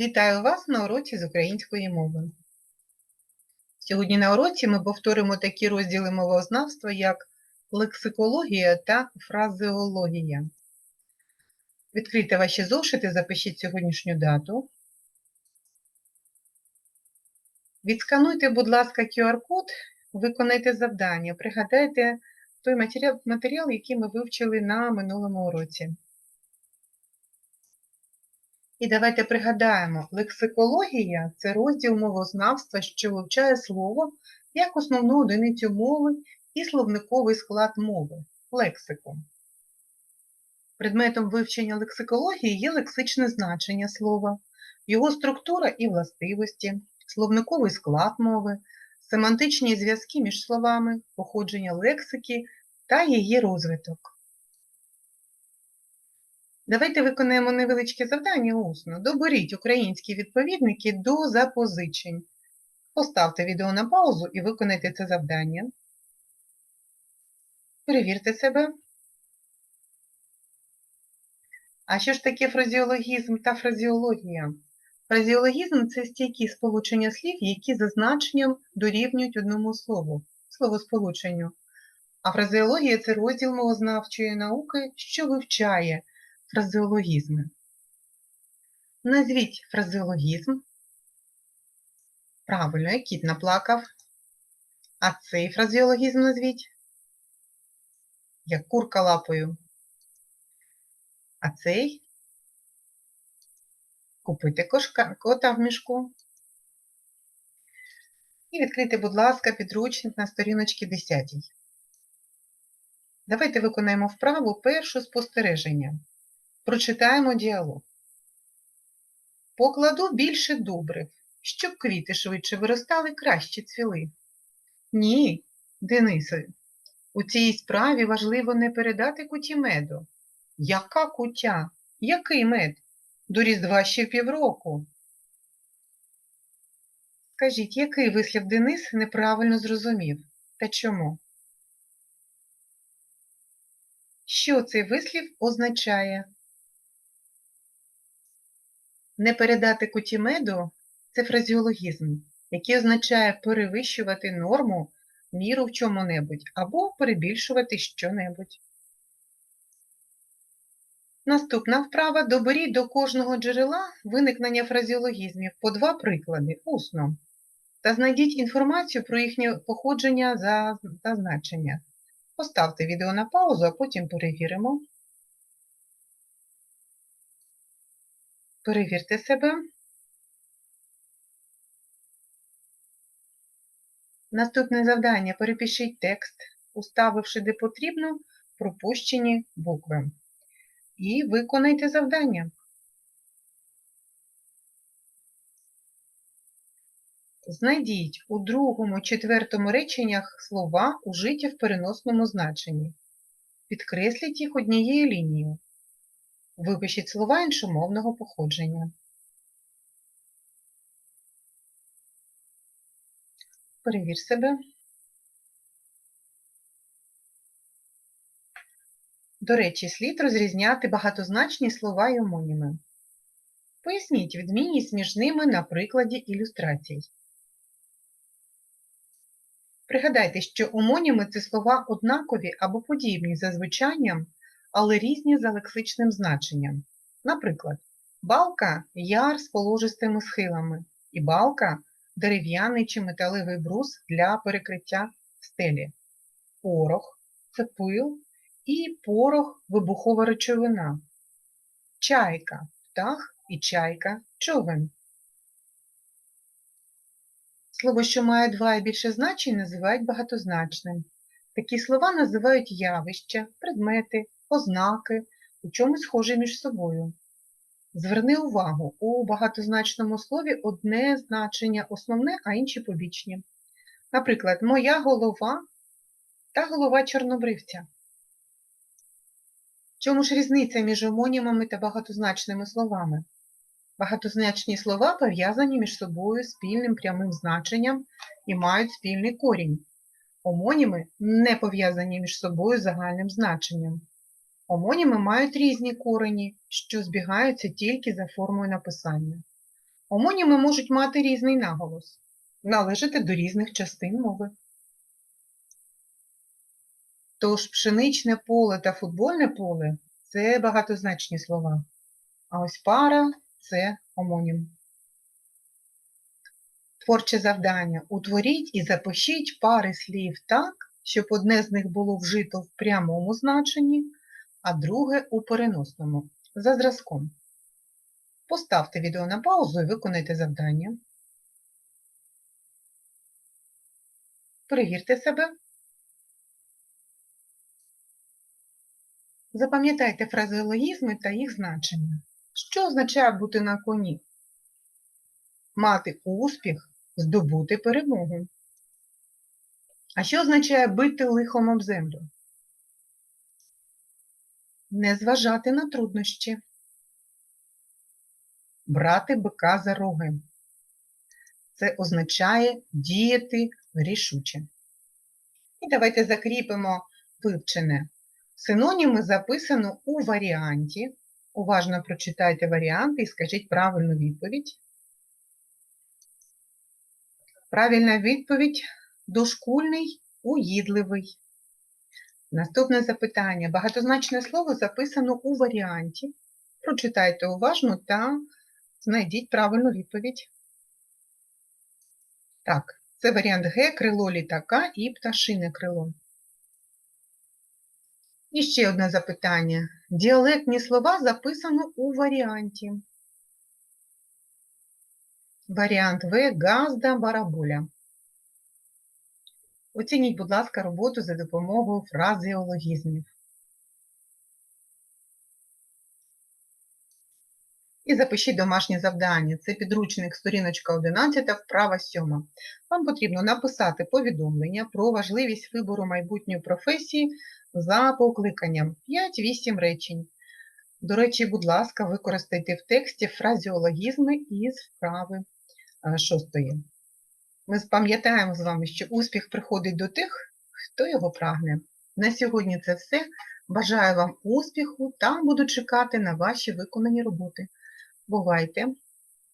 Вітаю вас на уроці з української мови. Сьогодні на уроці ми повторимо такі розділи мовознавства, як лексикологія та фразеологія. Відкрийте ваші зошити, запишіть сьогоднішню дату. Відскануйте, будь ласка, QR-код, виконайте завдання, пригадайте той матеріал, який ми вивчили на минулому уроці. І давайте пригадаємо, лексикологія це розділ мовознавства, що вивчає слово як основну одиницю мови і словниковий склад мови лексику. Предметом вивчення лексикології є лексичне значення слова, його структура і властивості, словниковий склад мови, семантичні зв'язки між словами, походження лексики та її розвиток. Давайте виконаємо невеличке завдання усно. Доберіть українські відповідники до запозичень. Поставте відео на паузу і виконайте це завдання. Перевірте себе. А що ж таке фразеологізм та фразеологія? Фразеологізм це стійкі сполучення слів, які за значенням дорівнюють одному слову, словосполученню. А фразеологія це розділ мовознавчої науки, що вивчає фразеологізми. Назвіть фразеологізм. Правильно, як кіт наплакав. А цей фразеологізм назвіть. Як курка лапою. А цей купити кошка, кота в мішку. І відкрийте, будь ласка, підручник на сторіночці 10. Давайте виконаємо вправу перше спостереження. Прочитаємо діалог. Покладу більше добрив, щоб квіти швидше виростали, краще цвіли. Ні, Денисе, у цій справі важливо не передати куті меду. Яка кутя? Який мед? До Різдва ще півроку. Скажіть, який вислів Денис неправильно зрозумів? Та чому? Що цей вислів означає? Не передати куті меду – це фразеологізм, який означає перевищувати норму, міру в чому-небудь або перебільшувати що-небудь. Наступна вправа. Доберіть до кожного джерела виникнення фразеологізмів по два приклади усно та знайдіть інформацію про їхнє походження за, та значення. Поставте відео на паузу, а потім перевіримо. Перевірте себе. Наступне завдання. Перепишіть текст, уставивши де потрібно пропущені букви. І виконайте завдання. Знайдіть у другому, четвертому реченнях слова, ужиті в переносному значенні. Підкресліть їх однією лінією. Випишіть слова іншомовного походження. Перевір себе. До речі, слід розрізняти багатозначні слова і омоніми. Поясніть відмінність між ними на прикладі ілюстрацій. Пригадайте, що омоніми – це слова однакові або подібні за звучанням, але різні за лексичним значенням. Наприклад, балка – яр з положистими схилами, і балка – дерев'яний чи металевий брус для перекриття стелі. Порох – це пил, і порох – вибухова речовина. Чайка – птах і чайка – човен. Слово, що має два і більше значень, називають багатозначним. Такі слова називають явища, предмети, ознаки, у чомусь схожі між собою. Зверни увагу, у багатозначному слові одне значення основне, а інші побічні. Наприклад, моя голова та голова чорнобривця. Чому ж різниця між омонімами та багатозначними словами? Багатозначні слова пов'язані між собою спільним прямим значенням і мають спільний корінь. Омоніми не пов'язані між собою загальним значенням. Омоніми мають різні корені, що збігаються тільки за формою написання. Омоніми можуть мати різний наголос, належати до різних частин мови. Тож пшеничне поле та футбольне поле це багатозначні слова. А ось пара це омонім. Творче завдання. Утворіть і запишіть пари слів так, щоб одне з них було вжито в прямому значенні, а друге у переносному, за зразком. Поставте відео на паузу і виконайте завдання. Перевірте себе. Запам'ятайте фразеологізми та їх значення. Що означає бути на коні? Мати успіх, здобути перемогу. А що означає бити лихом об землю? Не зважати на труднощі. Брати бика за роги. Це означає діяти рішуче. І давайте закріпимо вивчене. Синоніми записано у варіанті. Уважно прочитайте варіанти і скажіть правильну відповідь. Правильна відповідь дошкульний, уїдливий. Наступне запитання. Багатозначне слово записано у варіанті. Прочитайте уважно та знайдіть правильну відповідь. Так, це варіант Г, крило літака і пташине крило. І ще одне запитання. Діалектні слова записано у варіанті. Варіант В газда барабуля. Оцініть, будь ласка, роботу за допомогою фразеологізмів. І запишіть домашнє завдання. Це підручник сторіночка 11, вправа 7. Вам потрібно написати повідомлення про важливість вибору майбутньої професії за покликанням 5-8 речень. До речі, будь ласка, використайте в тексті фразеологізми із вправи 6. Ми пам'ятаємо з вами, що успіх приходить до тих, хто його прагне. На сьогодні це все. Бажаю вам успіху та буду чекати на ваші виконані роботи. Бувайте!